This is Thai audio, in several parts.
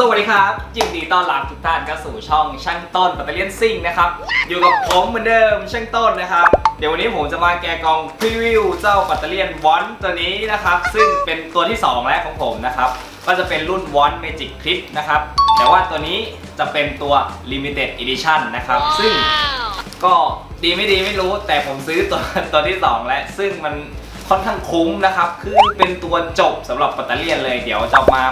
สวัสดีครับยินดีต้อนรับทุกท่านเข้าสู่ช่องช่างต้นปัตเตอร์เลียนซิ่งนะครับ อยู่กับผมเหมือนเดิมช่างต้นนะครับ เดี๋ยววันนี้ผมจะมาแกะกล่องพรีวิวเจ้าปัตเตอร์เลียนวอนตัวนี้นะครับ ซึ่งเป็นตัวที่ 2แล้วของผมนะครับ ก็จะเป็นรุ่นวอนเมจิกคลิปนะครับ แต่ว่าตัวนี้จะเป็นตัว Limited Edition นะครับ ซึ่งก็ดีไม่ดีไม่รู้ แต่ผมซื้อตัวตัวที่ 2 แล้ว ซึ่งมันค่อนข้างคุ้มนะครับ คือเป็นตัวจบสำหรับปัตเตอร์เลียนเลย เดี๋ยวจะมา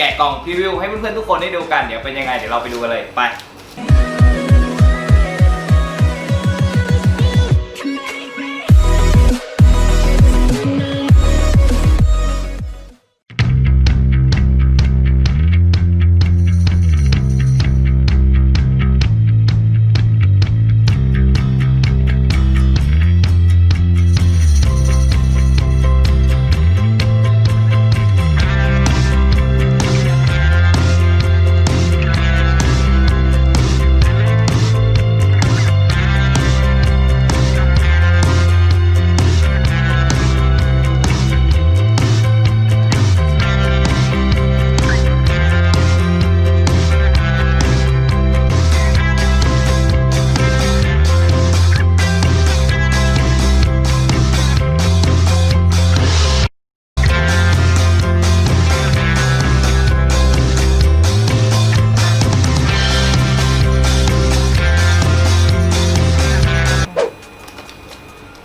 แกะกล่องพรีวิวให้เพื่อนๆทุกคนได้ดูกันเดี๋ยวเป็นยังไงเดี๋ยวเราไปดูกันเลยไป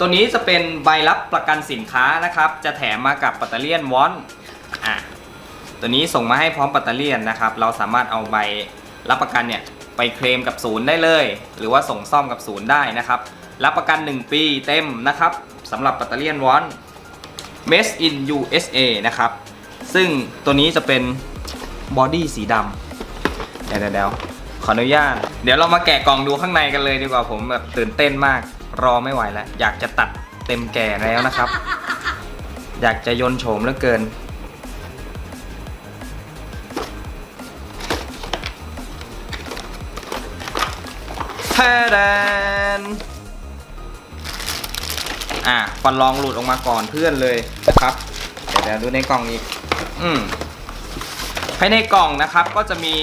ตัวนี้จะเป็นใบรับประกันสินค้านะครับ จะแถมมากับปัตเตอร์เลียนวอนอะตัวนี้ส่งมาให้พร้อมปัตเตอร์เลียนนะครับ เราสามารถเอาใบรับประกันเนี่ยไปเคลมกับศูนย์ได้เลย หรือว่าส่งซ่อมกับศูนย์ได้นะครับ รับประกัน 1 ปีเต็มนะครับสำหรับปัตเตอร์เลียนวอน Made in USA นะครับ ซึ่งตัวนี้จะเป็นบอดี้สีดำเดี๋ยวเดี๋ยวขออนุญาต เดี๋ยวเรามาแกะกล่องดูข้างในกันเลยดีกว่าผมแบบตื่นเต้นมาก รอไม่ไหวแล้ว อยากจะตัดเต็มแก่แล้วนะครับ อยากจะยนโฉมเหลือเกิน แทแดนอะฟันรองหลุดออกมาก่อนเพื่อนเลยนะครับ เดี๋ยวเดี๋ยวดูในกล่องอีก อืมภายในกล่องนะครับก็จะมี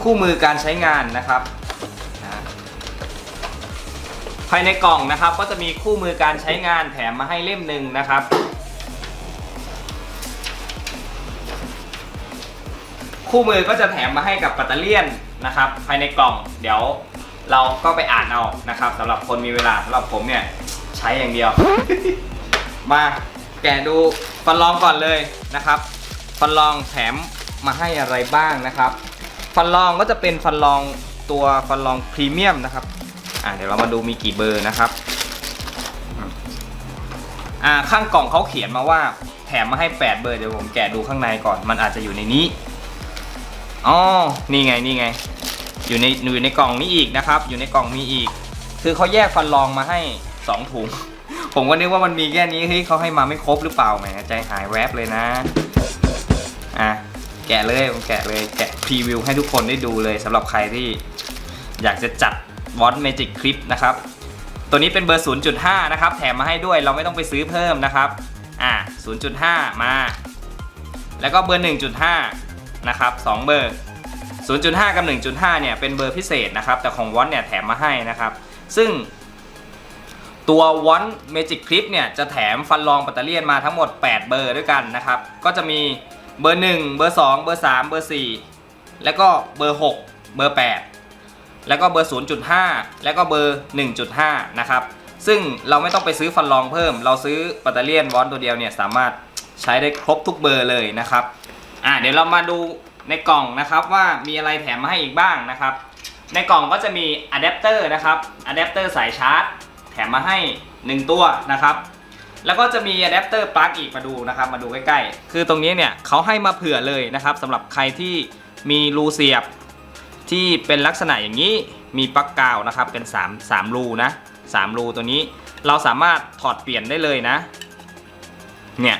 คู่มือการใช้งานนะครับายในกล่องนะครับ ก็จะมีคู่มือการใช้งานแถมมาให้เล่มหนึ่งนะครับ คู่มือก็จะแถมมาให้กับปัตเตอเลียนนะครับ ภายในกล่องเดี๋ยวเราก็ไปอ่านเอานะครับสำหรับคนมีเวลาสำหรับผมเนี่ยใช้อย่างเดียว มาแกะดูฟันรองก่อนเลยนะครับฟันรองแถมมาให้อะไรบ้างนะครับ ฟันรองก็จะเป็นฟันรองตัวฟันรองพรีเมียมนะครับ อ่าเดี๋ยวเรามาดูมีกี่เบอร์นะครับอ่าข้างกล่องเขาเขียนมาว่า แถมมาให้ 8 เบอร์เดี๋ยวผมแกะดูข้างในก่อน มันอาจจะอยู่ในนี้อ๋อนี่ไงนี่ไง อยู่ในอยู่ในกล่องนี้อีกนะครับ อยู่ในกล่องมีอีก คือเขาแยกฟันรองมาให้ 2 ถุง ผมก็นึกว่ามันมีแค่นี้เฮ้ยเขาให้มาไม่ครบหรือเปล่าแหมใจหายแวบเลยนะอะแกะเลยผมแกะเลยแกะพรีวิวให้ทุกคนได้ดูเลยสำหรับใครที่อยากจะจัด วอนเมจิกคลิปนะครับ ตัวนี้เป็นเบอร์ 0.5 นะครับ แถมมาให้ด้วยเราไม่ต้องไปซื้อเพิ่มนะครับ อะ0.5 มา แล้วก็เบอร์ 1.5 นะครับ 2 เบอร์ 0.5 กับ 1.5 เนี่ย เป็นเบอร์พิเศษนะครับ แต่ของวอนเนี่ยแถมมาให้นะครับ ซึ่งตัววอนเมจิกคลิปเนี่ยจะแถมฟันรองปัตเตอร์เลียนมาทั้งหมด 8 เบอร์ด้วยกันนะครับ ก็จะมีเบอร์ 1 เบอร์ 2 เบอร์ 3 เบอร์ 4 แล้วก็เบอร์ 6 เบอร์ 8 แล้วก็เบอร์ 0.5 แล้วก็เบอร์ 1.5 นะครับ ซึ่งเราไม่ต้องไปซื้อฟันรองเพิ่ม เราซื้อปัตเตอร์เลียนวอนตัวเดียวเนี่ยสามารถใช้ได้ครบทุกเบอร์เลยนะครับอ่าเดี๋ยวเรามาดูในกล่องนะครับว่ามีอะไรแถมมาให้อีกบ้างนะครับ ในกล่องก็จะมีอะแดปเตอร์นะครับอะแดปเตอร์สายชาร์จ แถมมาให้ 1 ตัวนะครับแล้วก็จะมีอะแดปเตอร์ปลั๊กอีกมาดูนะครับ มาดูใกล้ๆ คือตรงนี้เนี่ยเขาให้มาเผื่อเลยนะครับสำหรับใครที่มีรูเสียบ ที่เป็นลักษณะอย่างนี้มีปลั๊กกาวนะครับเป็น3 3รูนะ3รูตัวนี้เราสามารถถอดเปลี่ยนได้เลยนะเนี่ย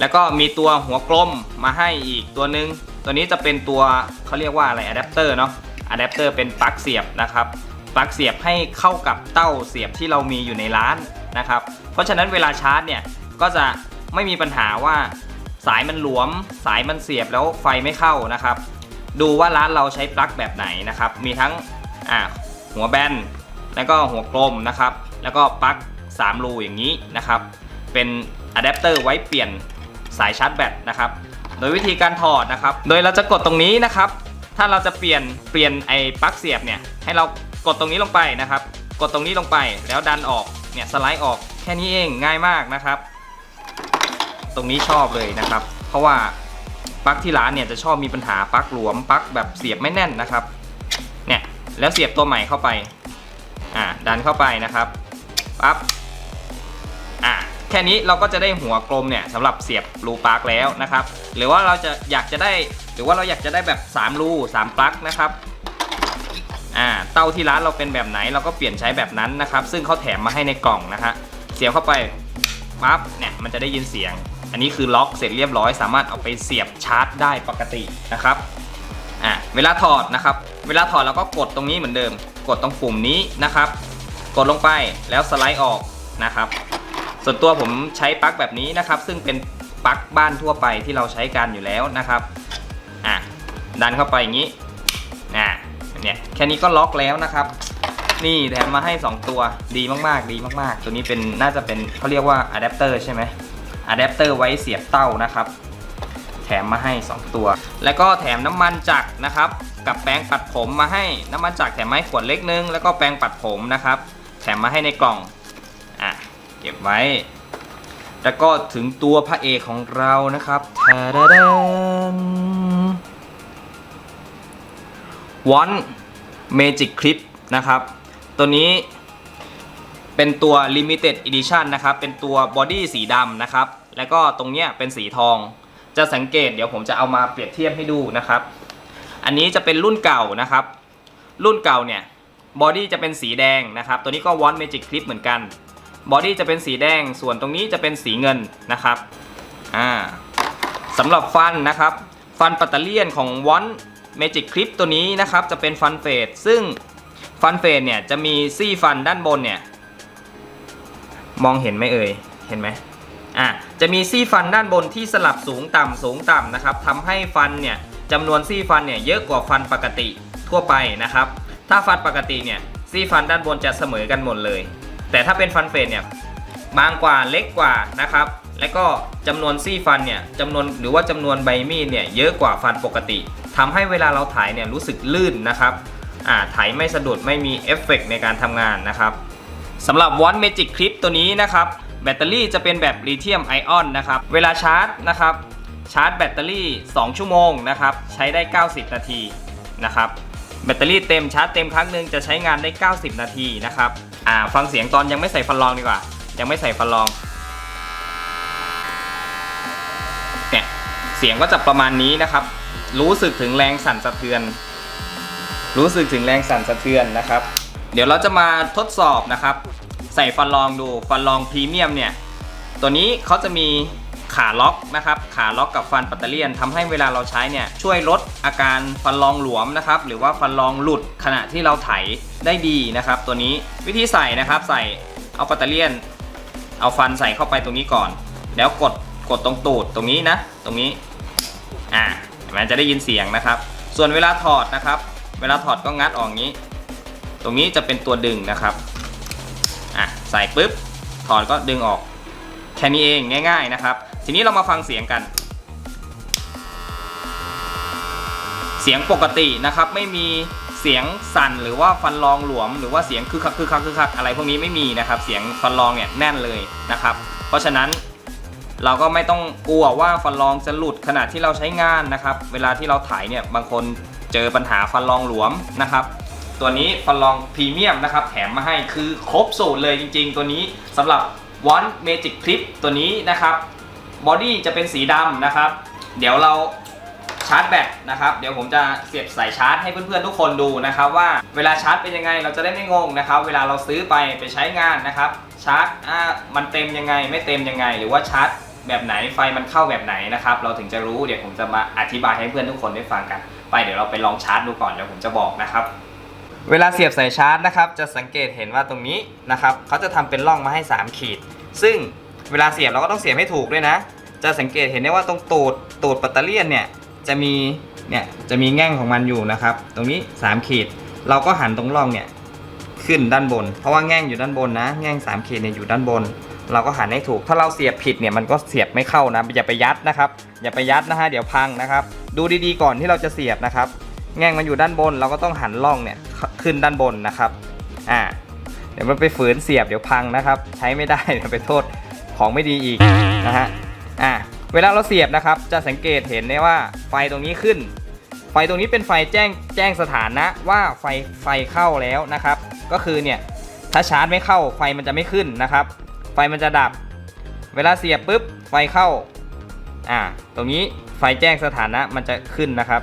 แล้วก็มีตัวหัวกลมมาให้อีกตัวหนึ่งตัวนี้จะเป็นตัวเขาเรียกว่าอะไรอะแดปเตอร์เนาะอะแดปเตอร์เป็นปลั๊กเสียบนะครับปลั๊กเสียบให้เข้ากับเต้าเสียบที่เรามีอยู่ในร้านนะครับ เพราะฉะนั้นเวลาชาร์จเนี่ยก็จะไม่มีปัญหาว่าสายมันหลวม สายมันเสียบแล้วไฟไม่เข้านะครับ ดูว่าร้านเราใช้ปลั๊กแบบไหนนะครับ มีทั้งหัวแบน แล้วก็หัวกลมนะครับ แล้วก็ปลั๊ก3รูอย่างนี้นะครับ เป็นอะแดปเตอร์ไว้เปลี่ยนสายชาร์จแบตนะครับ โดยวิธีการถอดนะครับ โดยเราจะกดตรงนี้นะครับ ถ้าเราจะเปลี่ยนเปลี่ยนไอ้ปลั๊กเสียบเนี่ยให้เรากดตรงนี้ลงไปนะครับ กดตรงนี้ลงไปแล้วดันออกเนี่ยสไลด์ออกแค่นี้เองง่ายมากนะครับ ตรงนี้ชอบเลยนะครับ เพราะว่า ปลั๊กที่ร้านเนี่ยจะชอบมีปัญหาปลั๊กหลวมปลั๊กแบบเสียบไม่แน่นนะครับเนี่ยแล้วเสียบตัวใหม่เข้าไปอ่าดันเข้าไปนะครับปั๊บอ่าแค่นี้เราก็จะได้หัวกลมเนี่ยสำหรับเสียบรูปลั๊กแล้วนะครับ หรือว่าเราจะอยากจะได้หรือว่าเราอยากจะได้แบบ 3 รู3ปลั๊กนะครับอ่าเต้าที่ร้านเราเป็นแบบไหนเราก็เปลี่ยนใช้แบบนั้นนะครับ ซึ่งเขาแถมมาให้ในกล่องนะฮะเสียบเข้าไปปั๊บเนี่ยมันจะได้ยินเสียง อันนี้คือล็อกเสร็จเรียบร้อย สามารถเอาไปเสียบชาร์จได้ปกตินะครับอะเวลาถอดนะครับ เวลาถอดเราก็กดตรงนี้เหมือนเดิม กดตรงปุ่มนี้นะครับ กดลงไปแล้วสไลด์ออกนะครับ ส่วนตัวผมใช้ปลั๊กแบบนี้นะครับ ซึ่งเป็นปลั๊กบ้านทั่วไปที่เราใช้กันอยู่แล้วนะครับอะดันเข้าไปอย่างนี้อะเนี่ยแค่นี้ก็ล็อกแล้วนะครับ นี่แถมมาให้ 2 ตัวดีมากๆ ดีมากๆ ตัวนี้เป็นน่าจะเป็นเขาเรียกว่าอะแดปเตอร์ใช่ไหม อะแดปเตอร์ไว้เสียบเต้านะครับ แถมมาให้ 2 ตัว แล้วก็แถมน้ำมันจักรนะครับ กับแปรงปัดผมมาให้น้ำมันจักรแถมให้ขวดเล็กนึง แล้วก็แปรงปัดผมนะครับ แถมมาให้ในกล่องอะเก็บไว้ แล้วก็ถึงตัวพระเอกของเรานะครับทาดาดนวันเมจิกคลิปนะครับ ตัวนี้เป็นตัว Limited Edition นะครับ เป็นตัวบอดี้สีดำนะครับ แล้วก็ตรงเนี้ยเป็นสีทอง จะสังเกตเดี๋ยวผมจะเอามาเปรียบเทียบให้ดูนะครับ อันนี้จะเป็นรุ่นเก่านะครับ รุ่นเก่าเนี่ยบอดี้จะเป็นสีแดงนะครับ ตัวนี้ก็วอนเมจิกคลิปเหมือนกันบอดี้จะเป็นสีแดง ส่วนตรงนี้จะเป็นสีเงินนะครับอ่าสำหรับฟันนะครับ ฟันปัตเตอร์เลียนของวอนเมจิกคลิปตัวนี้นะครับ จะเป็นฟันเฟดซึ่งฟันเฟดเนี่ยจะมีซี่ฟันด้านบนเนี่ย มองเห็นไหมเอ่ย เห็นไหม อะจะมีซี่ฟันด้านบนที่สลับสูงต่ำสูงต่ำนะครับทำให้ฟันเนี่ยจำนวนซี่ฟันเนี่ยเยอะกว่าฟันปกติทั่วไปนะครับ ถ้าฟันปกติเนี่ยซี่ฟันด้านบนจะเสมอกันหมดเลย แต่ถ้าเป็นฟันเฟดเนี่ยบางกว่าเล็กกว่านะครับ และก็จำนวนซี่ฟันเนี่ยจำนวนหรือว่าจำนวนใบมีดเนี่ยเยอะกว่าฟันปกติทำให้เวลาเราถ่ายเนี่ยรู้สึกลื่นนะครับอ่าถ่ายไม่สะดุดไม่มีเอฟเฟกต์ในการทำงานนะครับสำหรับวอนเมจิกคลิปตัวนี้นะครับ แบตเตอรี่จะเป็นแบบลิเธียมไอออนนะครับ เวลาชาร์จนะครับ ชาร์จแบตเตอรี่ 2 ชั่วโมงนะครับ ใช้ได้ 90 นาทีนะครับ แบตเตอรี่เต็มชาร์จเต็มครั้งหนึ่งจะใช้งานได้ 90 นาทีนะครับ อ่า ฟังเสียงตอนยังไม่ใส่ฟันรองดีกว่า ยังไม่ใส่ฟันรอง เนี่ย เสียงก็จะประมาณนี้นะครับ รู้สึกถึงแรงสั่นสะเทือน รู้สึกถึงแรงสั่นสะเทือนนะครับ เดี๋ยวเราจะมาทดสอบนะครับ ใส่ฟันรองดูฟันรองพรีเมียมเนี่ยตัวนี้เขาจะมีขาล็อกนะครับขาล็อกกับฟันปัตเตอร์เลียนทำให้เวลาเราใช้เนี่ยช่วยลดอาการฟันรองหลวมนะครับหรือว่าฟันรองหลุดขณะที่เราไถได้ดีนะครับ ตัวนี้วิธีใส่นะครับใส่เอาปัตเตอร์เลียน เอาฟันใส่เข้าไปตรงนี้ก่อน แล้วกดกดตรงตูดตรงนี้นะ ตรงนี้อ่าเห็นจะได้ยินเสียงนะครับ ส่วนเวลาถอดนะครับ เวลาถอดก็งัดออกงี้ ตรงนี้จะเป็นตัวดึงนะครับ ใส่ปุ๊บถอดก็ดึงออกแค่นี้เองง่าย ๆนะครับ ทีนี้เรามาฟังเสียงกัน เสียงปกตินะครับไม่มีเสียงสั่นหรือว่าฟันรองหลวม หรือว่าเสียงคือคักคือคักคือคักอะไรพวกนี้ไม่มีนะครับ เสียงฟันรองเนี่ยแน่นเลยนะครับ เพราะฉะนั้นเราก็ไม่ต้องกลัวว่าฟันรองจะหลุดขณะที่เราใช้งานนะครับ เวลาที่เราถ่ายเนี่ยบางคนเจอปัญหาฟันรองหลวมนะครับ ตัวนี้ฟันรองพรีเมียมนะครับแถมมาให้คือครบสูตรเลยจริง ๆ ตัวนี้สำหรับ One Magic Clip ตัวนี้นะครับบอดี้จะเป็นสีดำนะครับ เดี๋ยวเราชาร์จแบตนะครับ เดี๋ยวผมจะเสียบสายชาร์จให้เพื่อนๆทุกคนดูนะครับว่าเวลาชาร์จเป็นยังไงเราจะได้ไม่งงนะครับ เวลาเราซื้อไปไปใช้งานนะครับ ชาร์จอ่ามันเต็มยังไง ไม่เต็มยังไง หรือว่าชาร์จแบบไหนไฟมันเข้าแบบไหนนะครับ เราถึงจะรู้เดี๋ยวผมจะมาอธิบายให้เพื่อนทุกคนได้ฟังกัน ไปเดี๋ยวเราไปลองชาร์จดูก่อนเดี๋ยวผมจะบอกนะครับ เวลาเสียบสายชาร์จนะครับ จะสังเกตเห็นว่าตรงนี้นะครับเขาจะทำเป็นร่องมาให้ 3 ขีด ซึ่งเวลาเสียบเราก็ต้องเสียบให้ถูกด้วยนะ จะสังเกตเห็นได้ว่าตรงตูดตูดแบตเตอรี่เนี่ยจะมีเนี่ยจะมีแง่งของมันอยู่นะครับ ตรงนี้ 3 ขีด เราก็หันตรงร่องเนี่ยขึ้นด้านบน เพราะว่าแง่งอยู่ด้านบนนะ แง่ง 3 ขีดเนี่ยอยู่ด้านบน เราก็หันให้ถูก ถ้าเราเสียบผิดเนี่ยมันก็เสียบไม่เข้านะอย่าไปยัดนะครับ อย่าไปยัดนะฮะเดี๋ยวพังนะครับ ดูดีๆก่อนที่เราจะเสียบนะครับ แง่งมันอยู่ด้านบน เราก็ต้องหันร่องเนี่ยขึ้นด้านบนนะครับอ่าเดี๋ยวมันไปฝืนเสียบเดี๋ยวพังนะครับ ใช้ไม่ได้เดี๋ยวไปโทษของไม่ดีอีกนะฮะอ่าเวลาเราเสียบนะครับ จะสังเกตเห็นได้ว่าไฟตรงนี้ขึ้น ไฟตรงนี้เป็นไฟแจ้งแจ้งสถานะว่าไฟไฟเข้าแล้วนะครับ ก็คือเนี่ยถ้าชาร์จไม่เข้าไฟมันจะไม่ขึ้นนะครับ ไฟมันจะดับ เวลาเสียบปุ๊บไฟเข้าอ่าตรงนี้ไฟแจ้งสถานะมันจะขึ้นนะครับ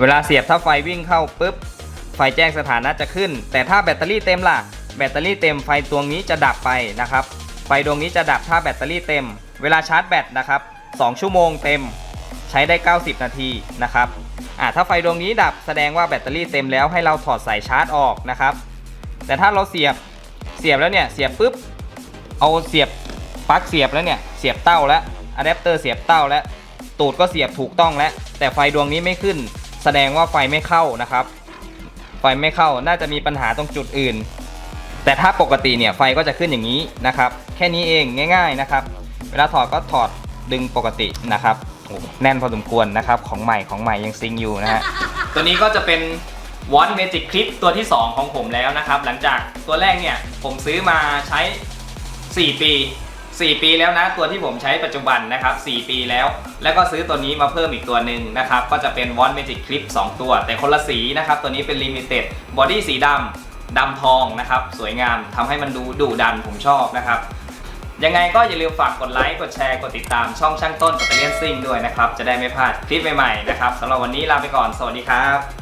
เวลาเสียบถ้าไฟวิ่งเข้าปุ๊บ ไฟแจ้งสถานะจะขึ้น แต่ถ้าแบตเตอรี่เต็มล่ะ แบตเตอรี่เต็มไฟดวงนี้จะดับไปนะครับ ไฟดวงนี้จะดับถ้าแบตเตอรี่เต็ม เวลาชาร์จแบตนะครับ2ชั่วโมงเต็ม ใช้ได้ 90 นาทีนะครับอ่าถ้าไฟดวงนี้ดับแสดงว่าแบตเตอรี่เต็มแล้วให้เราถอดสายชาร์จออกนะครับ แต่ถ้าเราเสียบเสียบแล้วเนี่ยเสียบปุ๊บเอาเสียบปลั๊กเสียบแล้วเนี่ยเสียบเต้าแล้วอะแดปเตอร์เสียบเต้าแล้วตูดก็เสียบถูกต้องแล้วแต่ไฟดวงนี้ไม่ขึ้น แสดงว่าไฟไม่เข้านะครับ ไฟไม่เข้าน่าจะมีปัญหาตรงจุดอื่น แต่ถ้าปกติเนี่ยไฟก็จะขึ้นอย่างนี้นะครับ แค่นี้เองง่าย ๆนะครับ เวลาถอดก็ถอดดึงปกตินะครับโอ้แน่นพอสมควรนะครับของใหม่ของใหม่ยังซิงอยู่นะฮะตัวนี้ก็จะเป็นวอนเมจิกคลิปตัวที่ 2 ของผมแล้วนะครับ หลังจากตัวแรกเนี่ยผมซื้อมาใช้ 4 ปี 4 ปีแล้วนะตัวที่ผมใช้ปัจจุบันนะครับ 4 ปีแล้ว แล้วก็ซื้อตัวนี้มาเพิ่มอีกตัวหนึ่งนะครับ ก็จะเป็น One Magic Clip 2ตัว แต่คนละสีนะครับ ตัวนี้เป็น Limited Body สีดำดำทองนะครับ สวยงามทำให้มันดูดุดันผมชอบนะครับ ยังไงก็อย่าลืมฝากกดไลค์ กดแชร์ กดติดตามช่องช่างต้นปัตเตอร์เลียนซิ่งด้วยนะครับ จะได้ไม่พลาดคลิปใหม่ๆนะครับสำหรับวันนี้ลาไปก่อน สวัสดีครับ